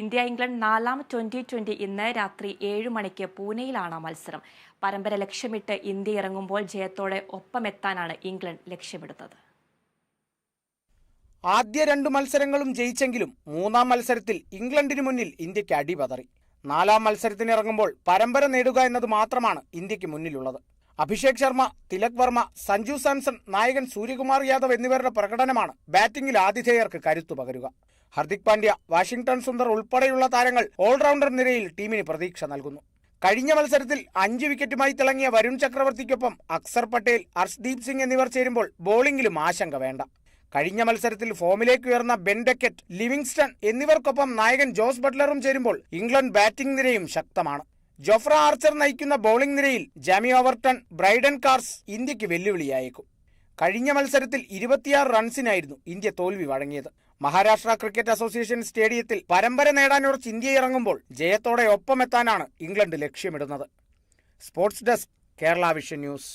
India England നാലാം twenty twenty ഇന്ന് രാത്രി ഏഴ് മണിക്ക് പൂനെയിലാണ് മത്സരം. പരമ്പര ലക്ഷ്യമിട്ട് ഇന്ത്യ ഇറങ്ങുമ്പോൾ ജയത്തോടെ ഒപ്പമെത്താനാണ് ഇംഗ്ലണ്ട് ലക്ഷ്യമിടുന്നത്. ആദ്യ രണ്ട് മത്സരങ്ങളും ജയിച്ചെങ്കിലും മൂന്നാം മത്സരത്തിൽ ഇംഗ്ലണ്ടിന് മുന്നിൽ ഇന്ത്യയ്ക്ക് അടിപതറി. നാലാം മത്സരത്തിനിറങ്ങുമ്പോൾ പരമ്പര നേടുക എന്നത് മാത്രമാണ് ഇന്ത്യയ്ക്ക് മുന്നിലുള്ളത്. അഭിഷേക് ശർമ്മ തിലക് വർമ്മ സഞ്ജു സാംസൺ നായകൻ സൂര്യകുമാർ യാദവ് എന്നിവരുടെ പ്രകടനമാണ് ബാറ്റിംഗിൽ ആതിഥേയർക്ക് കരുത്തു പകരുക. ഹർദിക് പാണ്ഡ്യ വാഷിംഗ്ടൺ സുന്ദർ ഉൾപ്പെടെയുള്ള താരങ്ങൾ ഓൾറൗണ്ടർ നിരയിൽ ടീമിന് പ്രതീക്ഷ നൽകുന്നു. കഴിഞ്ഞ മത്സരത്തിൽ അഞ്ച് വിക്കറ്റുമായി തിളങ്ങിയ വരുൺ ചക്രവർത്തിക്കൊപ്പം അക്സർ പട്ടേൽ ഹർഷ്ദീപ് സിംഗ് എന്നിവർ ചേരുമ്പോൾ ബോളിംഗിലും ആശങ്ക വേണ്ട. കഴിഞ്ഞ മത്സരത്തിൽ ഫോമിലേക്ക് ഉയർന്ന ബെൻഡക്കറ്റ് ലിവിങ്സ്റ്റൺ എന്നിവർക്കൊപ്പം നായകൻ ജോസ് ബട്ട്ലറും ചേരുമ്പോൾ ഇംഗ്ലണ്ട് ബാറ്റിംഗ് നിരയും ശക്തമാണ്. ജോഫ്ര ആർച്ചർ നയിക്കുന്ന ബൌളിംഗ് നിരയിൽ ജാമി ഓവർട്ടൺ ബ്രൈഡൻ കാർസ് ഇന്ത്യയ്ക്ക് വെല്ലുവിളിയായേക്കും. കഴിഞ്ഞ മത്സരത്തിൽ ഇരുപത്തിയാറ് റൺസിനായിരുന്നു ഇന്ത്യ തോൽവി വഴങ്ങിയത്. മഹാരാഷ്ട്ര ക്രിക്കറ്റ് അസോസിയേഷൻ സ്റ്റേഡിയത്തിൽ പരമ്പര നേടാനുറച്ച് ഇന്ത്യ ഇറങ്ങുമ്പോൾ ജയത്തോടെ ഒപ്പമെത്താനാണ് ഇംഗ്ലണ്ട് ലക്ഷ്യമിടുന്നത്. Sports desk Kerala vision news.